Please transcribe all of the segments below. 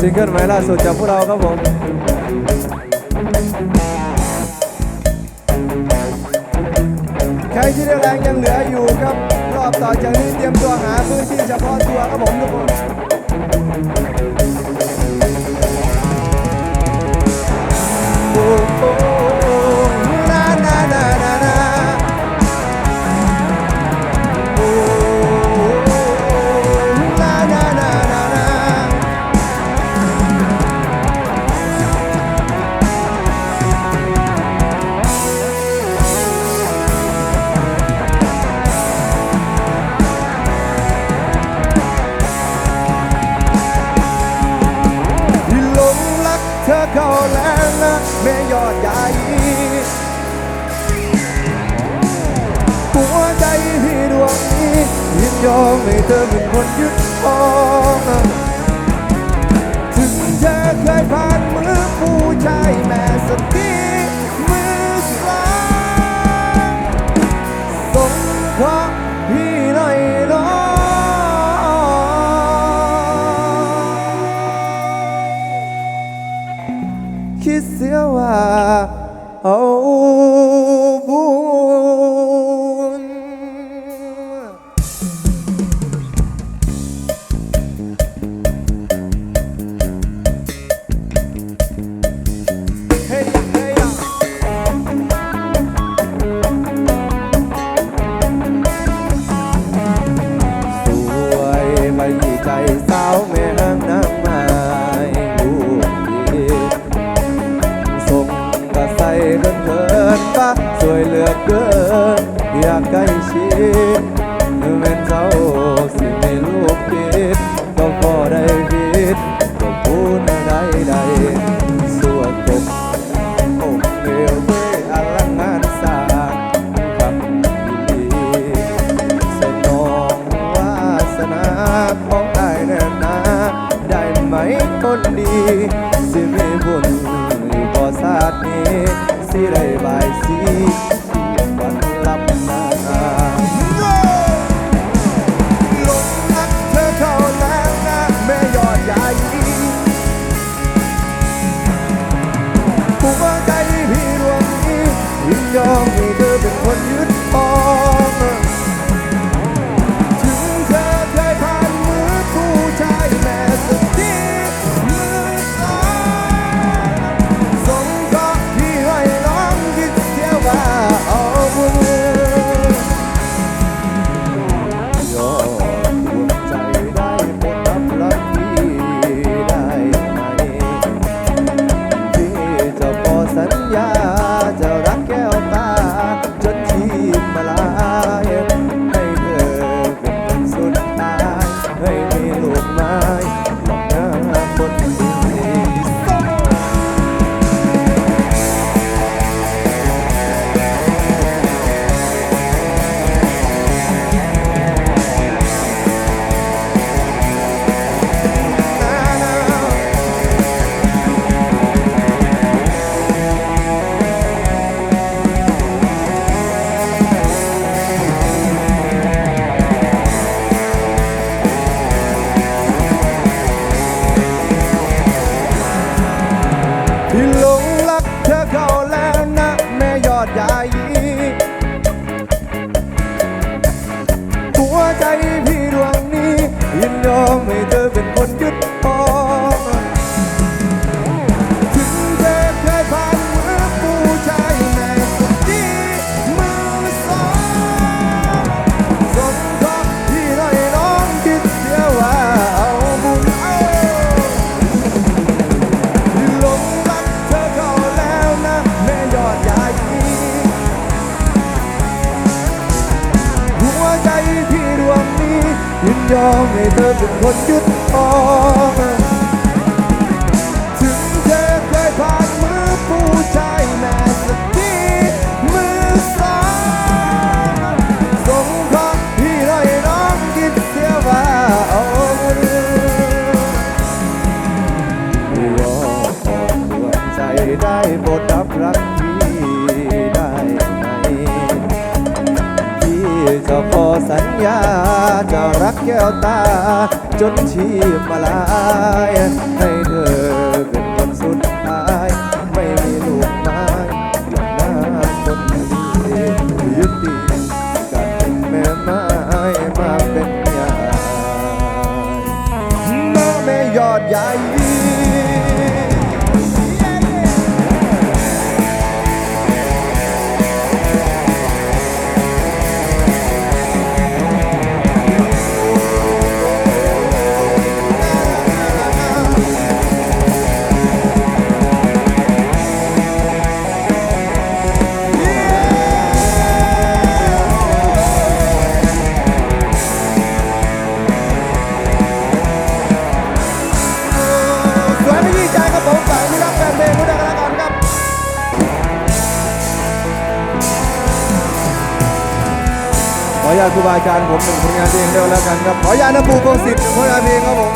ซิงเกิลใหม่ล่าสุดจากพวกเราครับผมใครที่ได้แรงยังเหลืออยู่ครับ รอบต่อจากนี้เตรียมตัวหาพื้นที่เฉพาะตัวครับผมทุกคนโอ้โหลาลาลา หัวใจพี่ดวงนี้ยินยอมให้เธอเป็นคนยึดครองถึงเธอเคยผ่านมือผู้ชายแม่สักที เอาบุญเฮ้ยเฮ้ยสวยไม่ใจสาว ke ya kaisi something good than what you Your maker, the one you are. สัญญาจะรักแก้วตา จนชีพมาลายให้เธอ รูบาอาจารย์ผมเป็นผลงานเพลงเดียวแล้วกันครับขออนุญาตนปูพงศิษฐ์ผลงานเพลงครับผม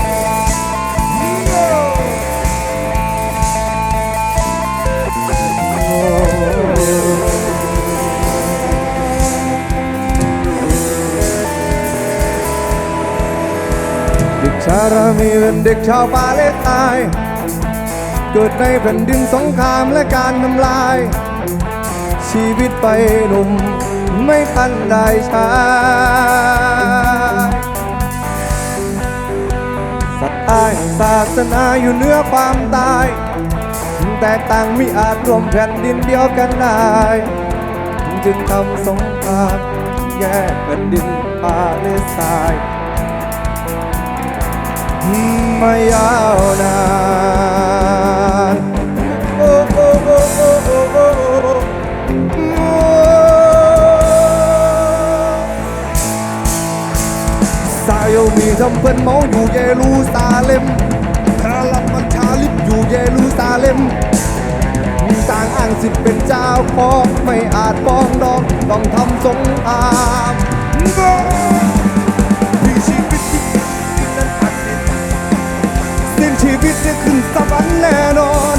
เด็กชารามีเป็นเด็กชาวปาเลสไตน์เกิดในแผ่นดินสงครามและการทำลาย ชีวิตไปหนุ่ม ไม่ทันได้ใช้สัตว์อ้าศาสนาอยู่เหนือความตาย แตกต่างมิอาจรวมแผ่นดินเดียวกันได้ จึงทำสงครามแยกแผ่นดินปาเลสไตน์มายาวนาน มีทำเป็นเมาอยู่เยรูซาเล็มคาลับมัชาลิบอยู่เยรูซาเล็มมีต่างอ้างสิทธิ์เป็นเจ้าของไม่อาจป้องดองต้องทำสงครามมีชีวิตที่นั้นอันดินสิ้นชีวิตจะขึ้นสวรรค์แน่นอน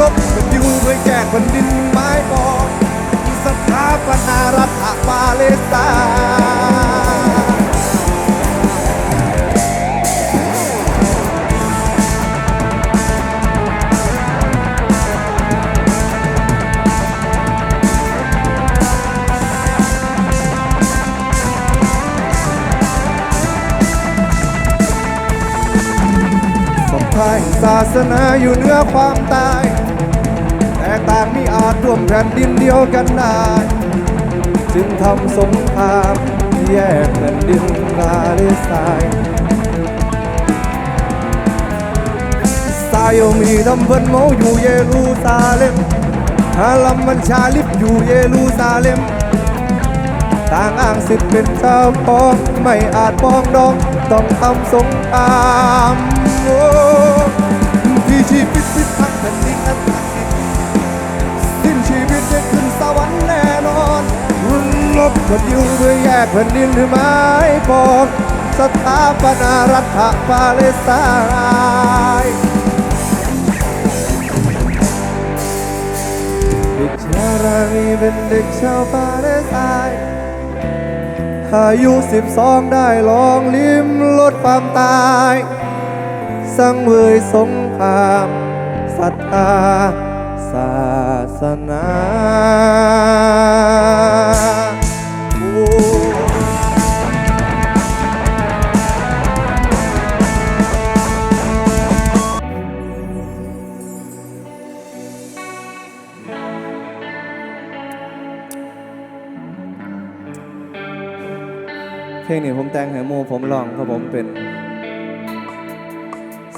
รบกันอยู่เพื่อแยกแผ่นดินไม้บอกสถาปนารัฐปาเลสไตน์ ศรัทธาแห่งศาสนาอยู่เหนือความตาย แตกต่างมิอาจร่วมแผ่นดินเดียวกันได้ จึงทำสงครามแยกแผ่นดินปาเลสไตน์ซาโยมีทำเพิ่นเมาอยู่เยรูซาเล็มฮาลัมมันชาลิบอยู่เยรูซาเล็มต่างอ้างสิทธิ์เป็นเจ้าของไม่อาจปองดอง ต้องทำสงครามโอ้ที่ชีวิตพิทักษ์แผ่นดินนั้นตัดสินสิ้นชีวิตจะขึ้นสวรรค์แน่นอนรุนลบกันอยู่เพื่อแยกแผ่นดินหรือไม้บอกสถาปนารัฐปาเลสไตน์เด็กชารามีเป็นเด็กชาวปาเลสไตน์ อายุสิบสองได้ลองลิ้มลดความตาย สังเวยสงครามศรัทธาศาสนา แต่งให้มูผมลองครับผมเป็น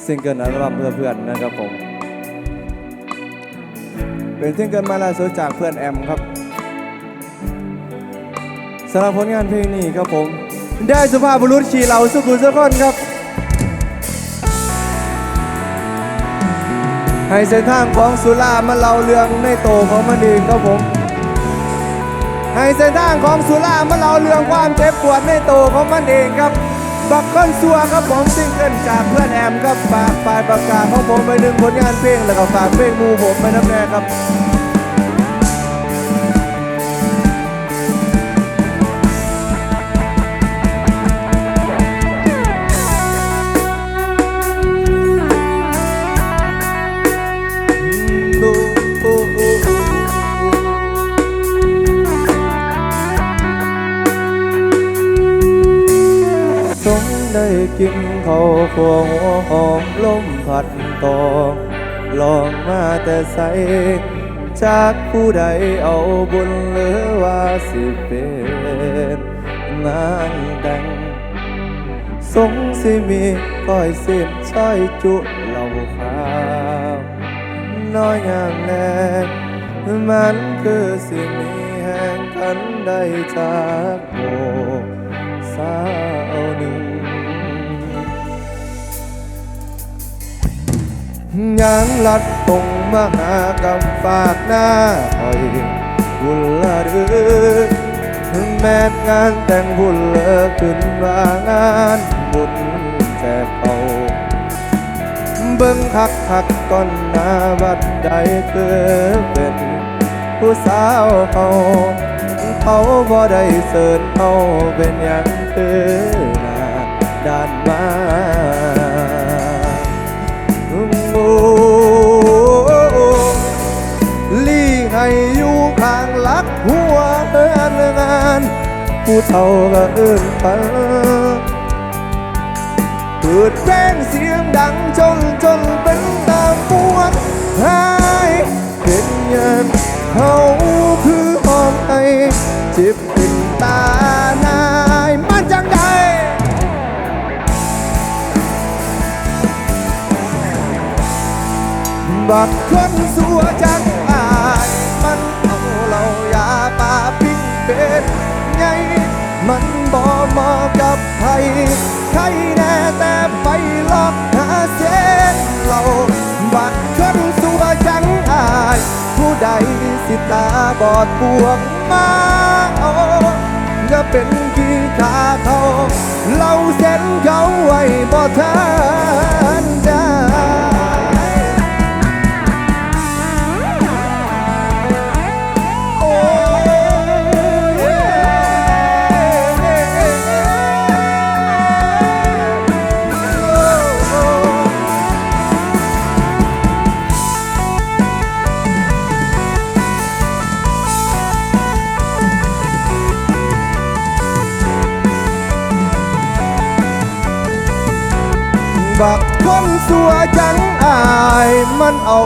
ซิงเกิลอัลบั้มเพื่อเพื่อนนะครับผม เป็นซิงเกิลมาล่าสุดจากเพื่อนแอมครับสำหรับผลงานเพลงนี้ครับผม ได้สุภาพบุรุษขี่เหล่าสุขุมสุขคนครับ ให้เส้นทางของสุรามาเล่าเรื่องในโตของมันเองครับผม ให้เส้นทางของสุรามาเราเรื่องความเจ็บปวดในโตวของมันเองครับ บักคอนซัวครับผมซิงเกิลจากเพื่อนแอมครับฝากปลายประกาศของผมไปหนึ่งผลงานเพลงแล้วก็ฝากเพลงมูผมไปน้ำแน่ครับ กินข้าวคั่วหัวหอมลมผัดตองลองมาแต่ใสจากผู้ใดเอาบุญหรือว่าสิเป็นงานแต่งสงสิมีก้อยเส้นช้อยจุเหล่าขาวน้อยอย่างแน่มันคือสิมีแห่งกันได้จากโบสา ยางลัดตรงมหากรรมฝากหน้าคอยบุญละเดือแม้งานแต่งบุญเลิกขึ้นว่างานบุญแจกเอาเบิ่งคักคักก่อนหน้าวัดใดคือเป็นผู้สาวเขาเขาบ่ได้เสิร์ชเขาเป็นอย่างคือหน้าด้านมา อยู่ข้างลักหัวเอินงาน ผู้เฒ่าก็เอิ้นปันเปิดเพลงเสียงดังจนจนเป็น กับใครใครแน่แต่ไปหลอกหาเส้นเราบัดคนสัวจังอาย ผู้ใดสิตาบอดปวงมาเอาจะเป็นขี้ขาเขาเล่าเส้นเขาไว้บ่ทันายมันเอา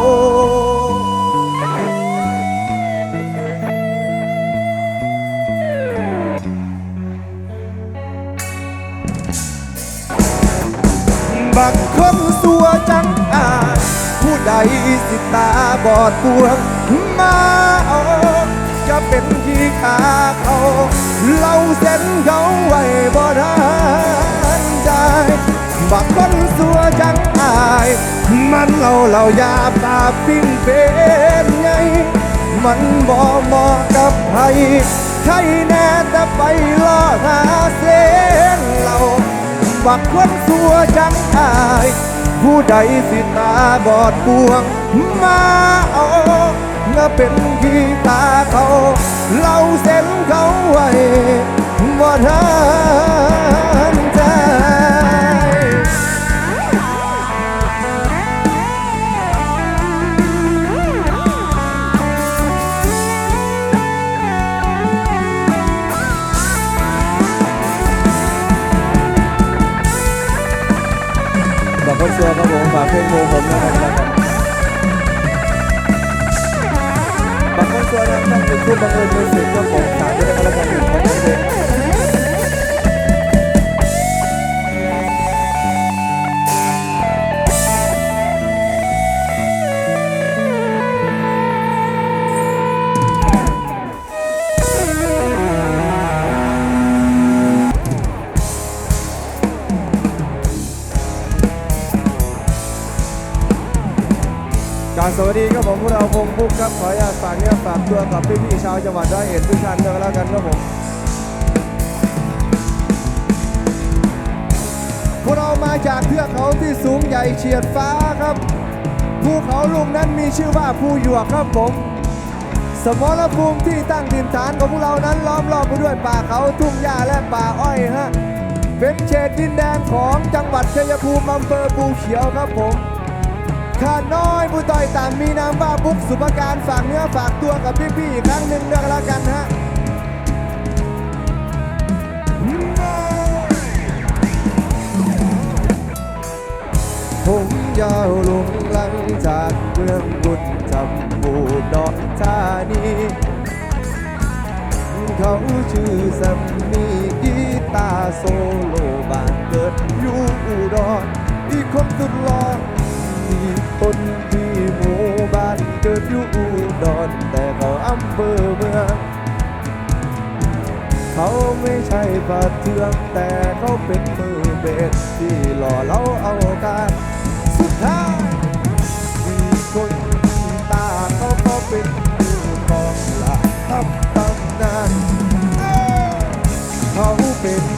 บักคนสัวจังอาผู้ใดสิตาบอดปวงมาเอาจะเป็นที่ขาเขาเล่าเส้นเขาไว้บ่ทันใจบักคนสัวจังาย มันเล่าเล่ายาปาปิ้งเป็นไง มันบ่เหมาะกับใครใครแน่แต่ไปล่อหาเส้นเราบักคนสัวจังอาย ผู้ใดสิตาบอดบวง มาเอาเงาเป็นขี้ตาเขาเล่าเส้นเขาไว้บ่ทันใจ คนชัวร์ครับผมฝากเพลงโมผมนะครับแล้วกันบางคนชัวร์นะครับต้องยูทูบบังเอิญมิวสิกก็ผมฝากด้วยนะครับแล้วกันอีกของเพลง ขออนุญาตฝากเนื้อฝากตัวกับพี่ๆชาวจังหวัดร้อยเอ็ดทุกท่านด้วยกันแล้วกันครับผมพวกเรามาจากเทือกเขาที่สูงใหญ่เฉียดฟ้าครับภูเขาลูกนั้นมีชื่อว่าภูหยวกครับผม สมรภูมิที่ตั้งถิ่นฐานของพวกเรานั้นล้อมรอบไปด้วยป่าเขาทุ่งหญ้าและป่าอ้อยฮะเป็นเขตดินแดนของจังหวัดชัยภูมิอำเภอภูเขียวครับผม ขาดน้อยผู้ต่อยต่ำมีนางบ้าบุ๊กสุภการฝากเนื้อฝากตัวกับพี่ๆอีกครั้งหนึ่งเรื่องละกันฮะผมยาวลงหลังจากเมืองบุญจำบูดอกธานีเขาชื่อสมมีกีตาโซโลบานเกิดอยู่อุดรอีกคนสุดหล่อ คนที่หมู่บ้านเกิดอยู่อุดรแต่เขาอำเภอเมือง เขาไม่ใช่ปาเทืองแต่เขาเป็นมือเบสที่หล่อเราเอาการสุดท้ายมีคนตาเขาก็เป็นผู้กองหลักทัพตำนานเขาเป็น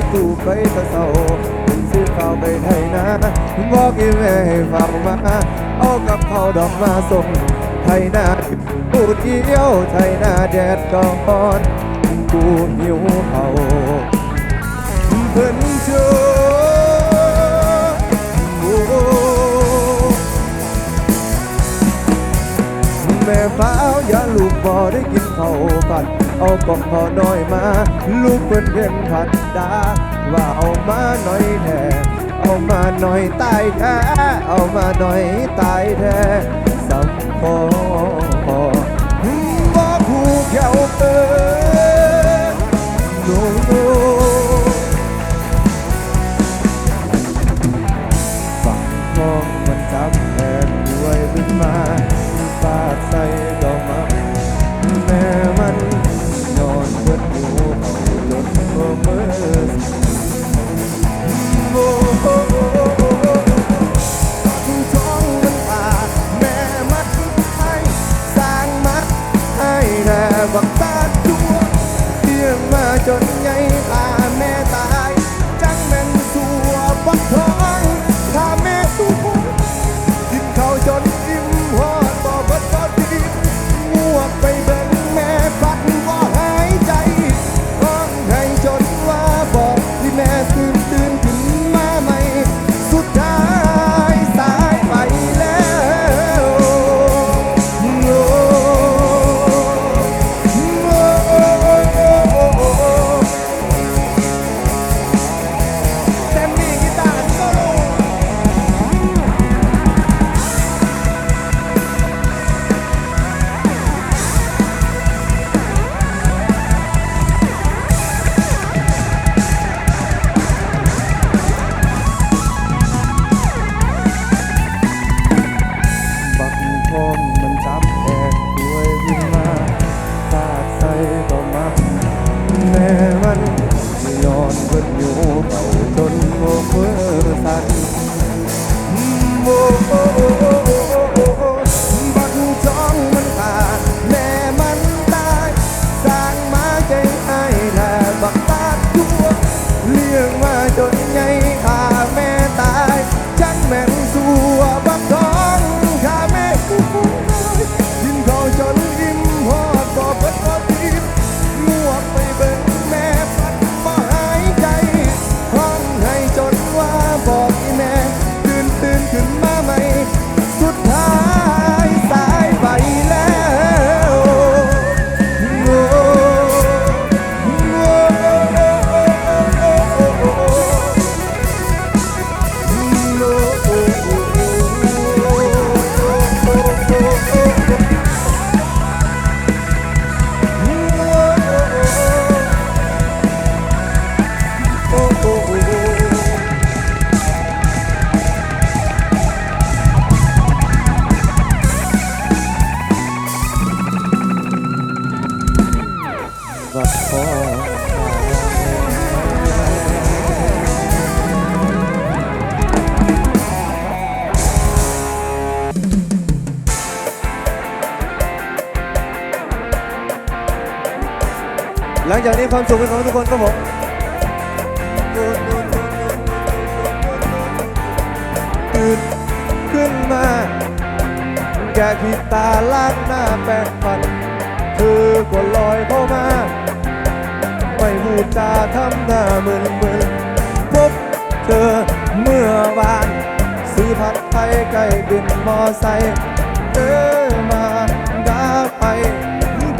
องทุ่งคอยตู่ไปตะเศร้าเป็นซื้อข้าวไปไทยนะบอกอีแม่ให้ฟังมาเอากับข้าวดอกมาส่งไทยนาปูเที่ยวไทยนาแดดก่อนกูหิวเขาเพิ่นเชื่อโอ้แม่ฟ้าวอย่าลูกบ่ได้กินข้าวผัด เอากล่องข้าวน้อยมา ลูกเพื่อนเพียงผัดดา ว่าเอามาหน่อยแท้เอามาหน่อยตายแท้ เอามาหน่อยตายแท้สัมพอบ่ผูกเขวเปินโน หลังจากนี้ความสุขเป็นของทุกคนครับผมตื่นขึ้นมาแกผิดตาล้างหน้าแปรงฟัน คือก็ลอยเข้ามา อยพูดจาทำหน้ามึนมึนพบเธอเมื่อวานซื้อผัดไทยไก่บินมอไซค์เออมาด่าไป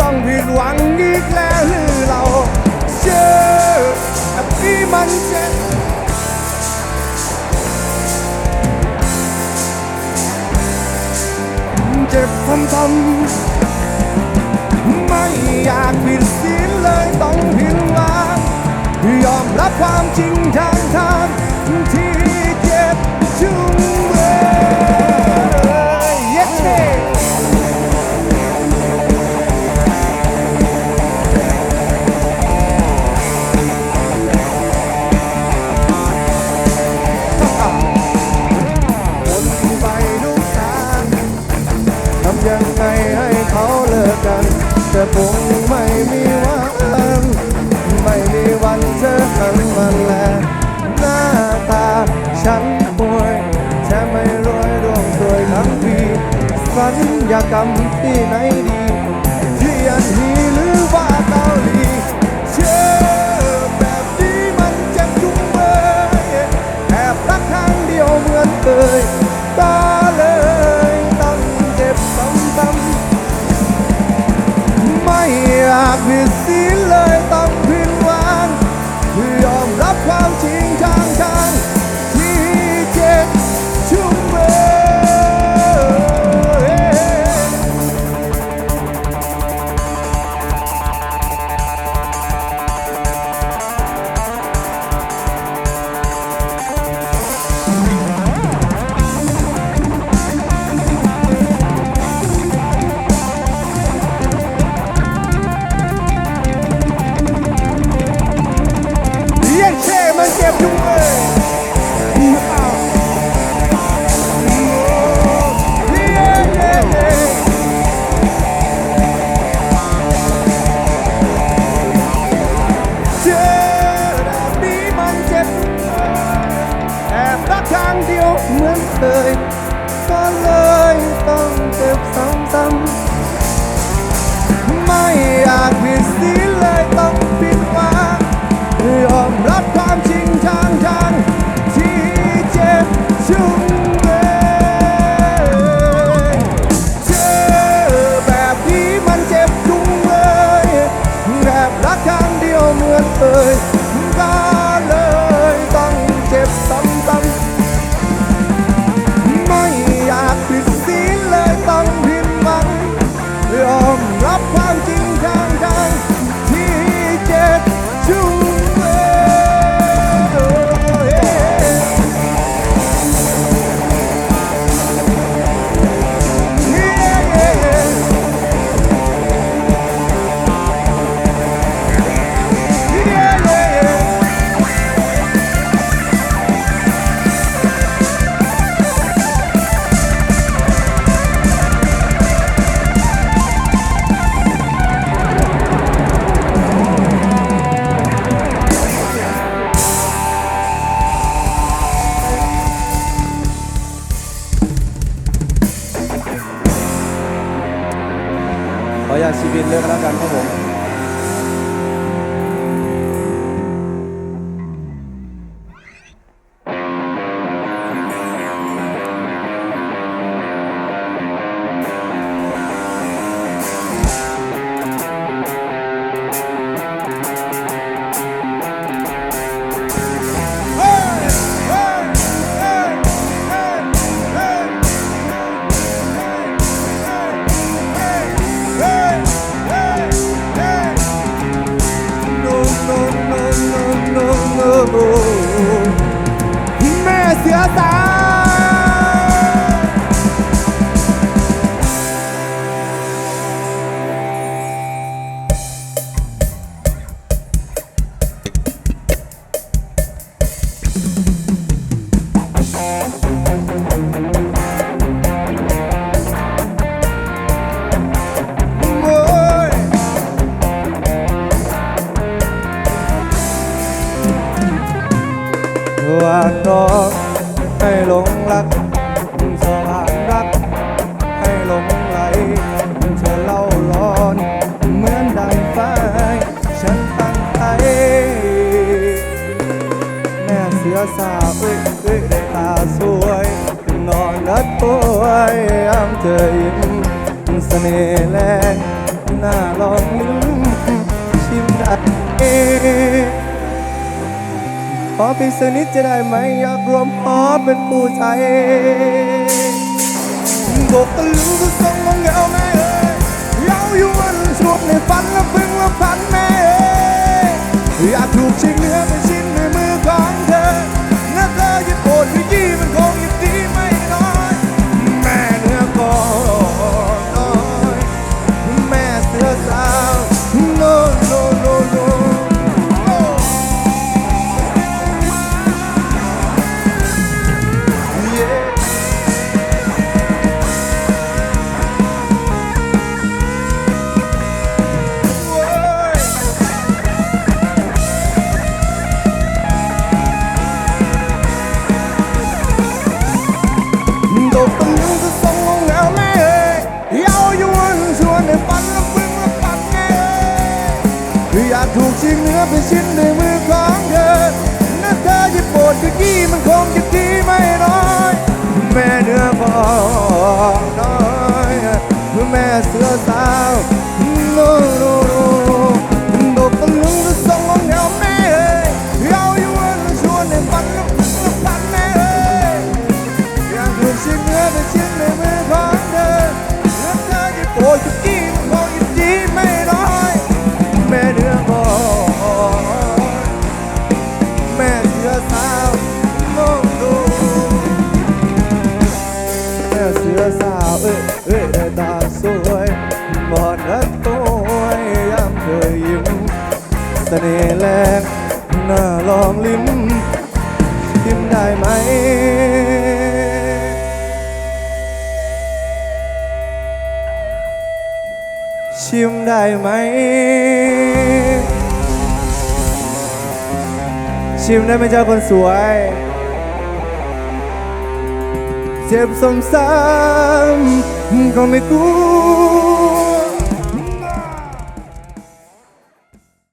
ต้องผิดหวังอีกแล้วหรือเราเชื่อแบบนี้มันเจ็บเจ็บทำๆไม่อยากผิด รับความจริงทางธรรมที่เจ็บจุงเบย yes man วนไปทุกทางทำยังไงให้เขาเลิกกันแต่ผม กรรมที่ไหน ให้หลงรักสว่างรัก ให้หลงไหลเธอเล่าร้อน เหมือนดังไฟฉันตั้งใจแม่เสือสาวเอ้ยเอ้ยได้ตาสวย นอนและป่วยยามเธอยิ้มเสน่ห์แรงน่าลองลิ้มชิมได้ ขอเพียงสักนิดจะได้ไหมอยากรวมพอเป็นผู้ใจโบกตะลึงก็ส่งมองเหงาแม่เอ้ยเย้าอยู่วันช่วงในฝันและพึ่งและพันแม่เอ้ยอยากถูกชิงเนื้อเป็นชิ้นในมือของเธอน่าเธอจะโปรดขยี้มันคง ไหม ชิมได้ไหมเจ้าคนสวย เจ็บซ้ำๆก็ไม่กลัว